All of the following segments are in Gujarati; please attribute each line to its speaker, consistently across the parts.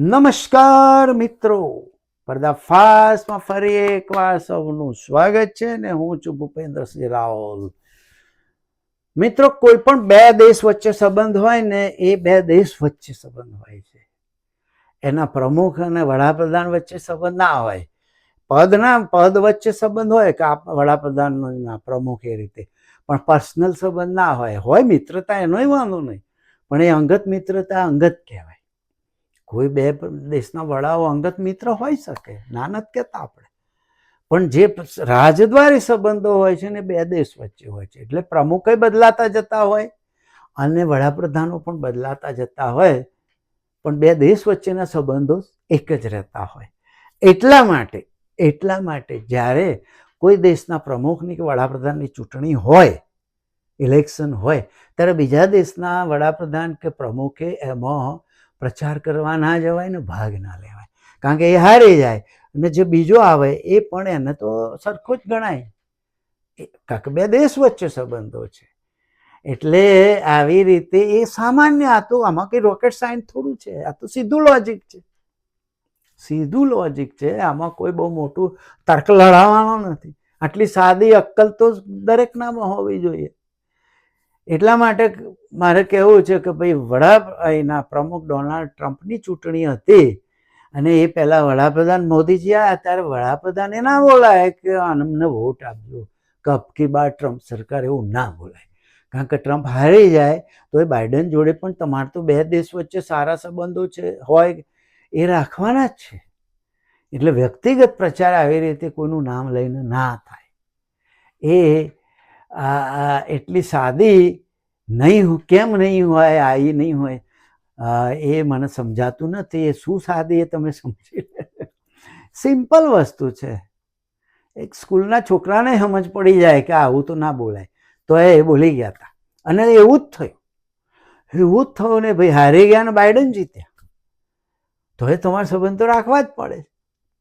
Speaker 1: નમસ્કાર મિત્રો. પર્દાફાસમાં ફરી એકવાર સૌનું સ્વાગત છે ને હું છું ભૂપેન્દ્રસિંહ રાવલ. મિત્રો, કોઈ પણ બે દેશ વચ્ચે સંબંધ હોય ને એ બે દેશ વચ્ચે સંબંધ હોય છે. એના પ્રમુખ અને વડાપ્રધાન વચ્ચે સંબંધ ના હોય. પદના, પદ વચ્ચે સંબંધ હોય કે વડાપ્રધાનનો ના પ્રમુખ એ રીતે. પણ પર્સનલ સંબંધ ના હોય. હોય મિત્રતા, એનોય વાંધો નહીં. પણ એ અંગત મિત્રતા અંગત કહેવાય. કોઈ બે દેશના વડાઓ અંગત મિત્ર હોઈ શકે ના નથી કહેતા આપણે. પણ જે રાજદ્વારી સંબંધો હોય છે ને બે દેશ વચ્ચે હોય છે. એટલે પ્રમુખે બદલાતા જતા હોય, અને વડાપ્રધાનો પણ બદલાતા જતા હોય, પણ બે દેશ વચ્ચેના સંબંધો એક જ રહેતા હોય. એટલા માટે એટલા માટે જ્યારે કોઈ દેશના પ્રમુખની કે વડાપ્રધાનની ચૂંટણી હોય, ઇલેક્શન હોય, ત્યારે બીજા દેશના વડાપ્રધાન કે પ્રમુખે એમાં પ્રચાર કરવા ના જવાય ને ભાગ ના લેવાય. કારણ કે એ હારી જાય અને જે બીજો આવે એ પણ એને તો સરખો જ ગણાય. કાંક બે દેશ વચ્ચે સંબંધો છે. એટલે આવી રીતે એ સામાન્ય આ તો આમાં કંઈ રોકેટ સાયન્સ થોડું છે. આ તો સીધું લોજિક છે. સીધું લોજિક છે. આમાં કોઈ બહુ મોટું તર્ક લડાવવાનો નથી. આટલી સાદી અક્કલ તો દરેકનામાં હોવી જોઈએ. એટલા માટે મારે કહેવું છે કે ભાઈ વડા એના પ્રમુખ ડોનાલ્ડ ટ્રમ્પની ચૂંટણી હતી અને એ પહેલાં વડાપ્રધાન મોદીજી આવ્યા, ત્યારે વડાપ્રધાન એ ના બોલાય કે અમને વોટ આપજો કે કી બાર ટ્રમ્પ સરકાર એવું ના બોલાય. કારણ કે ટ્રમ્પ હારી જાય તો એ બાઇડન જોડે પણ તમારે તો બે દેશ વચ્ચે સારા સંબંધો છે, હોય એ રાખવાના જ છે. એટલે વ્યક્તિગત પ્રચાર આવી રીતે કોઈનું નામ લઈને ના થાય. એ એટલી સાદી નહીં કેમ નહીં હોય આવી નહીં હોય? એ મને સમજાતું નથી. એ શું સાદી એ તમે સમજી સિમ્પલ વસ્તુ છે. એક સ્કૂલના છોકરાને સમજ પડી જાય કે આવું તો ના બોલાય. તો એ બોલી ગયા હતા અને એવું જ થયું. એવું જ થયું ને ભાઈ હારી ગયા ને બાઇડન જીત્યા. તો એ તમારે સંબંધ તો રાખવા જ પડે.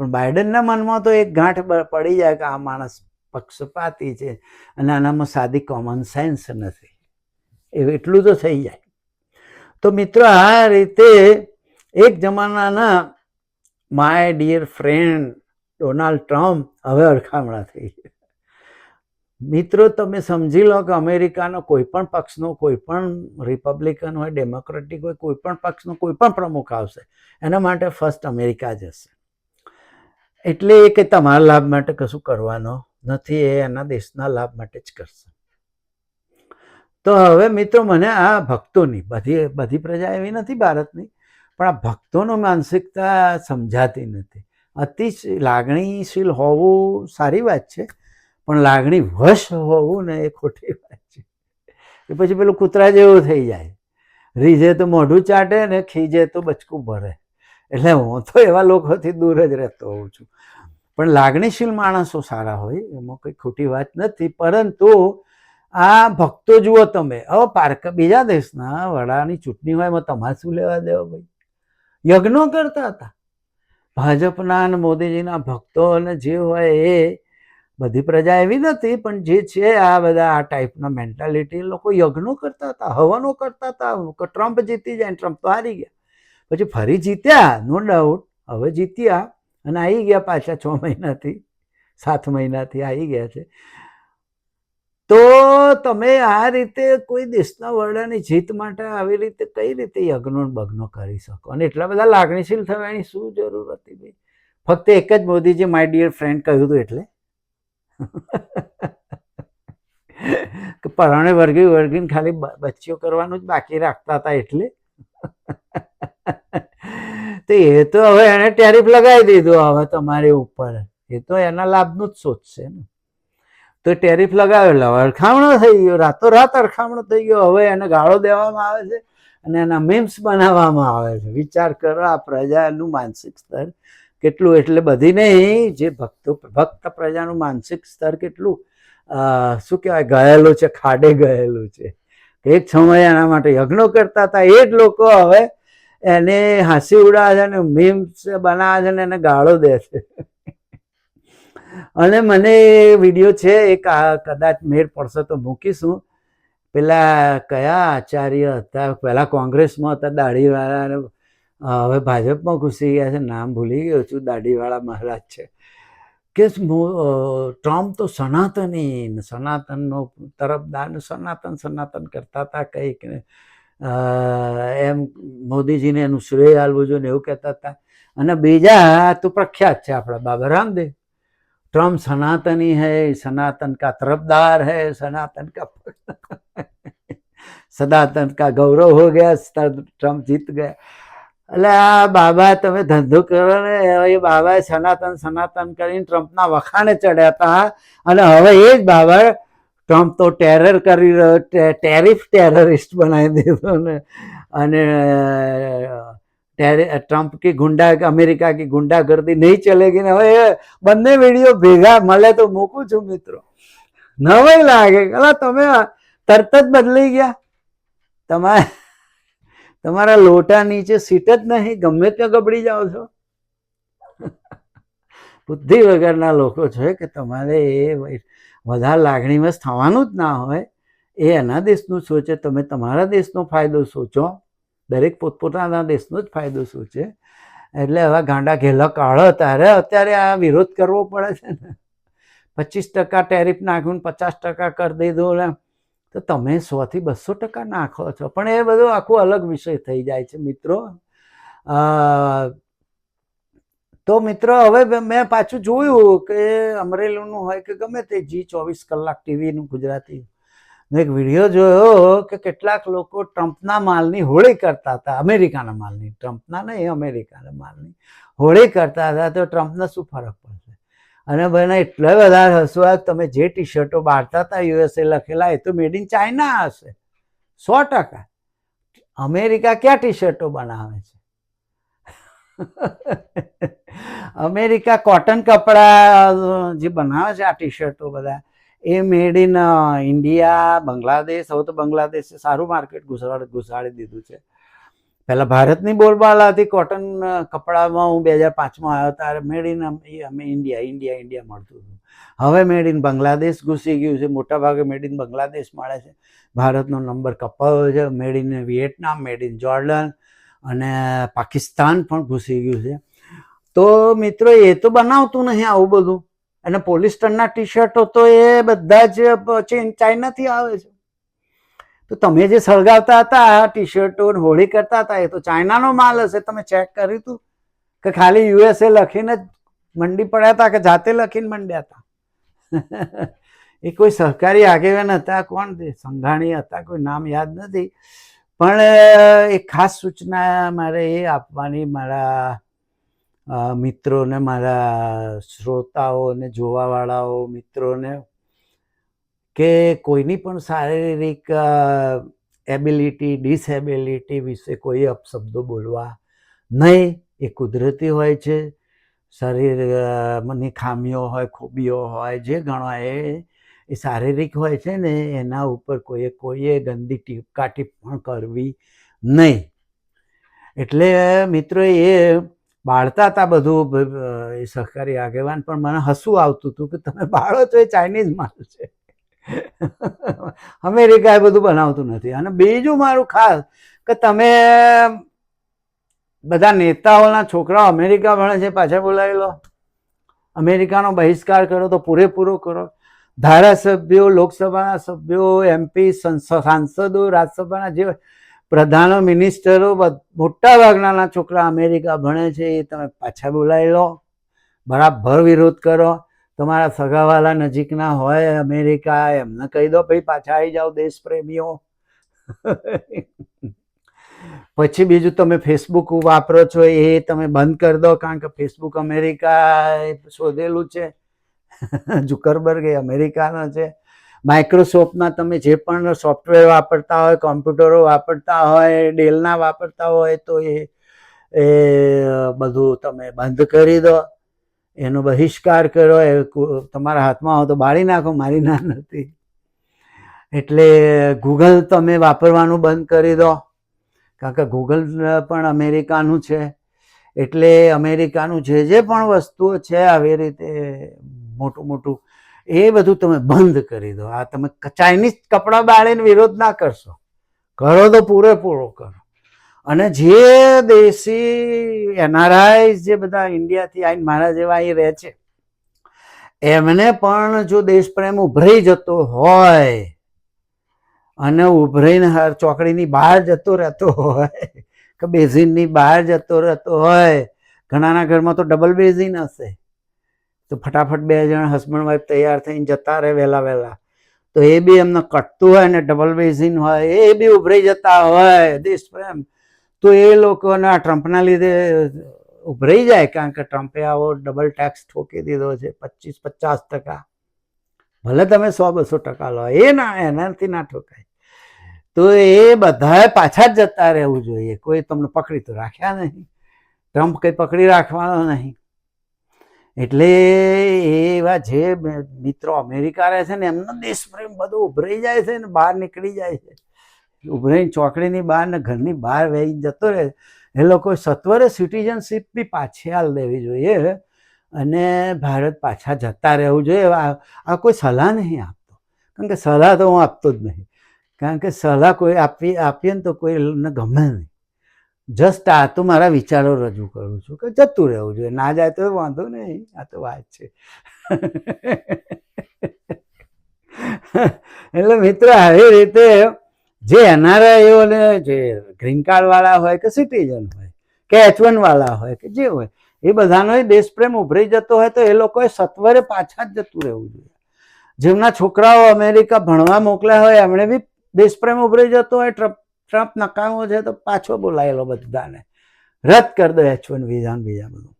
Speaker 1: પણ બાઇડનના મનમાં તો એક ગાંઠ પડી જાય કે આ માણસ પક્ષપાતી છે. અને આનામાં સાદી કોમન સેન્સ નથી. એ એટલું તો થઈ જાય. તો મિત્રો, આ રીતે એક જમાનાના my dear friend Donald Trump હવે અડખામણા થઈ ગયા મિત્રો, તમે સમજી લો કે અમેરિકાનો કોઈ પણ પક્ષનો, કોઈ પણ રિપબ્લિકન હોય, ડેમોક્રેટિક હોય, કોઈ પણ પક્ષનો, કોઈ પણ પ્રમુખ આવશે, એના માટે ફર્સ્ટ અમેરિકા જ હશે એટલે એ કે તમારા લાભ માટે કશું કરવાનો નથી, એ એના દેશના લાભ માટે જ કરશે. તો હવે મિત્રો મને આ ભક્તોની, બધી બધી પ્રજા એવી નથી ભારતની, પણ આ ભક્તોનો માનસિકતા સમજાતી નથી. અતિ લાગણીશીલ હોવું સારી વાત છે, પણ લાગણી વશ હોવું ને એ ખોટી વાત છે. એ પછી પેલું કૂતરા જેવું થઈ જાય. રીઝે તો મોઢું ચાટે ને ખીજે તો બચકું ભરે. એટલે હું તો એવા લોકોથી દૂર જ રહેતો હોઉં છું. પણ લાગણીશીલ માણસો સારા હોય, એમાં કંઈ ખોટી વાત નથી. પરંતુ આ ભક્તો જુઓ તમે હવે પાર્ક, બીજા દેશના વડાની ચૂંટણી હોય એમાં તમારે શું લેવા દેવા ભાઈ? યજ્ઞો કરતા હતા. ભાજપના અને મોદીજીના ભક્તો અને જે હોય એ બધી પ્રજા એવી નથી, પણ જે છે આ બધા આ ટાઈપના મેન્ટાલિટી લોકો યજ્ઞો કરતા હતા, હવનો કરતા હતા. ટ્રમ્પ જીતી જાય ટ્રમ્પ તો હારી ગયા. પછી ફરી જીત્યા નો ડાઉટ હવે જીત્યા. અને આવી ગયા પાછા છ મહિનાથી, સાત મહિનાથી આવી ગયા છે. તો તમે આ રીતે કોઈ દેશના વરડાની જીત માટે આવી રીતે કઈ રીતે યજ્ઞો બગ્નો કરી શકો? અને એટલા બધા લાગણીશીલ થવાની શું જરૂર હતી ભાઈ? ફક્ત એક જ મોદીજી માય ડિયર ફ્રેન્ડ કહ્યું હતું એટલે. કે પરાણે વર્ગી વર્ગીને ખાલી બચ્ચીઓ કરવાનું જ બાકી રાખતા હતા એટલે. તો એ તો હવે એને ટેરિફ લગાવી દીધું હવે તમારી ઉપર. એ તો એના લાભનું જ સોચશે ને. તો ટેરિફ લગાવેલો. હવે અરખામણો થઈ ગયો. રાતોરાત અરખામણો થઈ ગયો. હવે એને ગાળો દેવામાં આવે છે અને એના મીમ્સ બનાવવામાં આવે છે. વિચાર કરો આ પ્રજાનું માનસિક સ્તર કેટલું એટલે બધી નહીં, જે ભક્તો, ભક્ત પ્રજાનું માનસિક સ્તર કેટલું શું કહેવાય, ગયેલું છે, ખાડે ગયેલું છે. એક સમયે એના માટે યજ્ઞો કરતા હતા. એ જ લોકો હવે એને હાંસી ઉડાવે છે અને મીમ્સ બનાવે છે ને એને ગાળો દે છે. અને મને એ વીડિયો છે આ કદાચ મેળ પડશે તો મૂકીશું. પેલા કયા આચાર્ય હતા? પહેલાં કોંગ્રેસમાં હતા દાઢીવાળા હવે ભાજપમાં ઘૂસી ગયા છે. નામ ભૂલી ગયો છું. દાઢીવાળા મહારાજ છે. કે ટ્રમ્પ તો સનાતની ને સનાતનનો તરફદાર સનાતન સનાતન કરતા હતા કંઈક ને. એમ મોદીજીને એનું શ્રેય આલવું જોઈએ એવું કહેતા હતા. અને બીજા તો પ્રખ્યાત છે આપણા બાબા રામદેવ. ટ્રમ્પ સનાતની હૈ, સનાતન કા તરફદાર હૈ, સનાતન કા સનાતન કા ગૌરવ હો ગયા ટ્રમ્પ જીત ગયા. એટલે આ બાબા તમે ધંધો કરો ને, એ બાબાએ સનાતન સનાતન કરીને ટ્રમ્પના વખાણે ચડ્યા હતા. અને હવે એ જ બાબા ટ્રમ્પ તો ટેરર કરી રહ્યો ટેરિફ ટેરરિસ્ટ બનાવી દીધો ને. અને ટ્રમ્પ કી ગુંડા, અમેરિકા કી ગુંડાગર્દી નહીં ચલેગી ને. હવે બંને વીડિયો ભેગા, મળે તો મૂકું છું મિત્રો. નવાય લાગે. અલા, તમે તરત જ બદલાઈ ગયા. તમારે તમારા લોટા નીચે સીટ જ નહીં. ગમે ત્યાં ગબડી જાઓ છો. બુદ્ધિ વગરના લોકો છે કે તમારે એ વધારે લાગણીમાં થવાનું જ ના હોય, એ એના દેશનું સોચે, તમે તમારા દેશનો ફાયદો સોચો. દરેક પોતપોતાના દેશનો જ ફાયદો સોચે. એટલે હવે ગાંડા ઘેલા કાળો તારે અત્યારે આ વિરોધ કરવો પડે છે ને. પચીસ ટકા ટેરિફ નાખ્યું પચાસ ટકા કરી દીધો ને. તો તમે સોથી બસો ટકા નાખો છો. પણ એ બધું આખું અલગ વિષય થઈ જાય છે, મિત્રો. તો મિત્રો, હવે મેં પાછું જોયું કે અમરેલીનું હોય કે ગમે તે જી ચોવીસ કલાક ટીવીનું ગુજરાતી. એક વીડિયો જોયો કે કેટલાક લોકો ટ્રમ્પના માલની હોળી કરતા હતા, અમેરિકાના માલની. ટ્રમ્પના નહીં, અમેરિકાના માલની. હોળી કરતા હતા, તો ટ્રમ્પને શું ફરક પડશે? અને બને એટલા બધા હસવા તમે જે ટી શર્ટો બાળતા હતા યુએસએ લખેલા, એ તો મેડ ઇન ચાઇના હશે. સો ટકા. અમેરિકા ક્યાં ટી શર્ટો બનાવે છે? અમેરિકા કોટન કપડા જે બનાવે છે આ ટી શર્ટો બધા, એ મેડ ઇન ઇન્ડિયા બાંગ્લાદેશ હવે તો બાંગ્લાદેશે સારું માર્કેટ ઘુસાડ ઘુસાડી દીધું છે. પહેલાં ભારતની બોલબાલા હતી કોટન કપડામાં હું બે હજાર પાંચમાં આવ્યો ત્યારે મેડ ઇન અમે ઇન્ડિયા ઇન્ડિયા ઇન્ડિયા મળતું હતું. હવે મેડ ઇન બાંગ્લાદેશ ઘૂસી ગયું છે મોટાભાગે મેડ ઇન બાંગ્લાદેશ મળે છે. ભારતનો નંબર કપાયો છે made in Vietnam made in Jordan અને પાકિસ્તાન પણ ઘૂસી ગયું છે. તો મિત્રો, એ તો બનાવતું નહીં આવું બધું. અને પોલિસ્ટરના ટી શર્ટો તો એ બધા જ ચાઇનાથી આવે છે. તો તમે જે સળગાવતા હતા ટી શર્ટો હોળી કરતા હતા, એ તો ચાઇનાનો માલ હશે. તમે ચેક કર્યું હતું કે ખાલી યુએસએ લખીને જ મંડી પડ્યા હતા કે જાતે લખીને મંડ્યા હતા? એ કોઈ સહકારી આગેવાન હતા? કોણ સંઘાણી હતા? કોઈ નામ યાદ નથી. પણ એક ખાસ સૂચના મારે એ આપવાની મારા મિત્રોને, મારા શ્રોતાઓને જોવાવાળાઓ મિત્રોને કે કોઈની પણ શારીરિક એબિલિટી, ડિસએબિલિટી વિશે કોઈ અપશબ્દો બોલવા નહીં. એ કુદરતી હોય છે. શરીરની ખામીઓ હોય, ખૂબીઓ હોય, જે ગણાય એ એ શારીરિક હોય છે ને, એના ઉપર કોઈએ કોઈએ ગંદી ટીપકા પણ કરવી નહીં. એટલે મિત્રો એ બાળતા હતા બધું એ સહકારી આગેવાન પણ મને હસવું આવતું હતું કે, તમે બાળો છો, એ ચાઇનીઝ માલ છે. અમેરિકા એ બધું બનાવતું નથી. અને બીજું મારું ખાસ કે તમે બધા નેતાઓના છોકરાઓ અમેરિકા ભણે છે, પાછા બોલાવી લો. અમેરિકાનો બહિષ્કાર કરો તો પૂરેપૂરો કરો. ધારાસભ્યો, લોકસભાના સભ્યો એમપી સાંસદો, રાજ્યસભાના જે પ્રધાનો મિનિસ્ટરો મોટા ભાગના છોકરા અમેરિકા ભણે છે, એ તમે પાછા બોલાવી લો. બરાબર વિરોધ કરો. તમારા સગાવાલા નજીકના હોય અમેરિકા, એમને કહી દો, ભાઈ, પાછા આવી જાઓ દેશ પ્રેમીઓ પછી બીજું તમે ફેસબુક વાપરો છો, એ તમે બંધ કરી દો, કારણ કે ફેસબુક અમેરિકા શોધેલું છે. ઝુકરબર્ગ એ અમેરિકાનો છે. માઇક્રોસોફ્ટમાં તમે જે પણ સોફ્ટવેર વાપરતા હોય કોમ્પ્યુટરો વાપરતા હોય ડેલના વાપરતા હોય, તો એ એ બધું તમે બંધ કરી દો. એનો બહિષ્કાર કરો. એ તમારા હાથમાં હોય તો બાળી નાખો, મારી ના નથી. એટલે ગૂગલ તમે વાપરવાનું બંધ કરી દો. કારણ કે ગૂગલ પણ અમેરિકાનું છે. એટલે અમેરિકાનું જે જે પણ વસ્તુઓ છે, આવી રીતે મોટું મોટું, એ બધું તમે બંધ કરી દો. આ તમે ચાઇનીઝ કપડાં બાળીને વિરોધ ના કરશો. કરો તો પૂરેપૂરો કરો. અને જે દેશી એનઆરઆઈ જે બધા ઇન્ડિયાથી આવીને મારા જેવા અહીં રહે છે, એમને પણ જો દેશ પ્રેમ ઉભરાઈ જતો હોય, અને ઉભરાઈને હાર ચોકડીની બહાર જતો રહેતો હોય, કે બેઝિનની બહાર જતો રહેતો હોય, ઘણાના ઘરમાં તો ડબલ બેઝિન હશે. તો ફટાફટ બે જણ હસબન્ડ વાઈફ તૈયાર થઈને જતા રહે વહેલા વહેલા. તો એ બી એમને કટતું હોય ને ડબલ બેઝિન હોય, એ બી ઉભરાઈ જતા હોય, દેશ પ્રેમ. તો એ લોકોને આ ટ્રમ્પના લીધે ઉભરાઈ જાય કારણ કે ટ્રમ્પે આવો ડબલ ટેક્સ ઠોકી દીધો છે, પચીસ પચાસ ટકા. ભલે તમે સો બસો ટકા લો, એ ના, એનાથી ના ઠોકાય. તો એ બધાએ પાછા જ જતા રહેવું જોઈએ. કોઈ તમને પકડી તો રાખ્યા નહીં. ટ્રમ્પ કંઈ પકડી રાખવાનો નહીં. એટલે એવા જે મિત્રો અમેરિકા રહે છે ને, એમનો દેશ પ્રેમ બધો ઉભરાઈ જાય છે ને, બહાર નીકળી જાય છે. ઉભરાઈને ચોકડીની બહાર ને ઘરની બહાર વહી જતો રહે. એ લોકો સત્વરે સિટીઝનશીપ બી પાછી હાલ દેવી જોઈએ અને ભારત પાછા જતા રહેવું જોઈએ. આ કોઈ સલાહ નહીં આપતો. કારણ કે સલાહ તો હું આપતો જ નહીં. કારણ કે સલાહ કોઈ આપી, આપીએ ને તો કોઈને ગમે નહીં. જસ્ટ આ તો મારા વિચારો રજૂ કરું છું કે જતું રહેવું જોઈએ. ના જાય તો વાંધો નહીં, આ તો વાત છે. એટલે મિત્ર, આવી રીતે જે એનઆરઆઈઓને જે ગ્રીન કાર્ડ વાળા હોય કે સિટીઝન હોય કે એચ વાળા હોય કે જે હોય, એ બધાનો દેશ પ્રેમ ઉભરી જતો હોય તો એ લોકોએ સત્વરે પાછા જ જતું રહેવું જોઈએ. જેમના છોકરાઓ અમેરિકા ભણવા મોકલ્યા હોય, એમણે બી દેશ પ્રેમ ઉભરી જતો હોય, ટ્રમ્પ ટ્રમ્પ નકામો છે તો પાછો બોલાયેલો બધાને. રદ કરી દો એચ વન વિઝા બીજા બધું.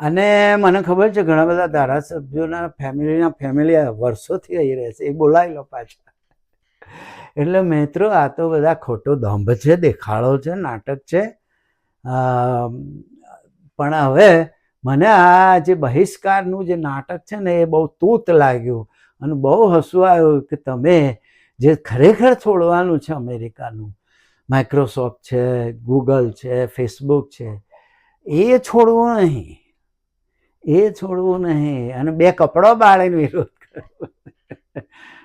Speaker 1: અને મને ખબર છે ઘણા બધા ધારાસભ્યોના ફેમિલીના ફેમિલી વર્ષોથી અહીં રહે છે, એ બોલાવી લો પાછા. એટલે મિત્રો, આ તો બધા ખોટો દંભ છે, દેખાડો છે, નાટક છે. પણ હવે મને આ જે બહિષ્કારનું જે નાટક છે ને એ બહુ તૂત લાગ્યું અને બહુ હસવું આવ્યું કે તમે જે ખરેખર છોડવાનું છે અમેરિકાનું માઇક્રોસોફ્ટ છે ગૂગલ છે ફેસબુક છે, એ છોડવું નહીં. એ છોડવું નહીં. અને બે કપડો બાળીને વિરોધ કરવો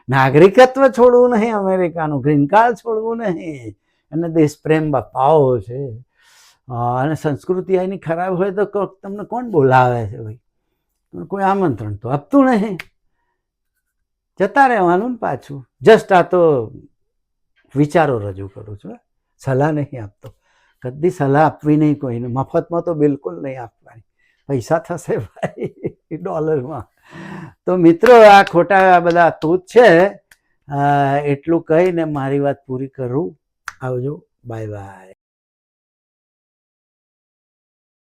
Speaker 1: નાગરિકત્વ છોડવું નહીં અમેરિકાનું. ગ્રીન કાર્ડ છોડવું નહીં. અને દેશ પ્રેમ બપાવો છે અને સંસ્કૃતિ એની ખરાબ હોય તો તમને કોણ બોલાવે છે ભાઈ? કોઈ આમંત્રણ તો આપતું નહીં. જતા રહેવાનું ને પાછું. જસ્ટ આ તો વિચારો રજૂ કરું છું સલાહ નહીં આપતો. કદી સલાહ આપવી નહીં કોઈને. મફતમાં તો બિલકુલ નહીં આપવાની. પૈસા થશે ભાઈ ડોલરમાં. તો મિત્રો, આ ખોટા બધા તૂત છે. એટલું કહીને મારી વાત પૂરી કરું. આવજો. Bye bye.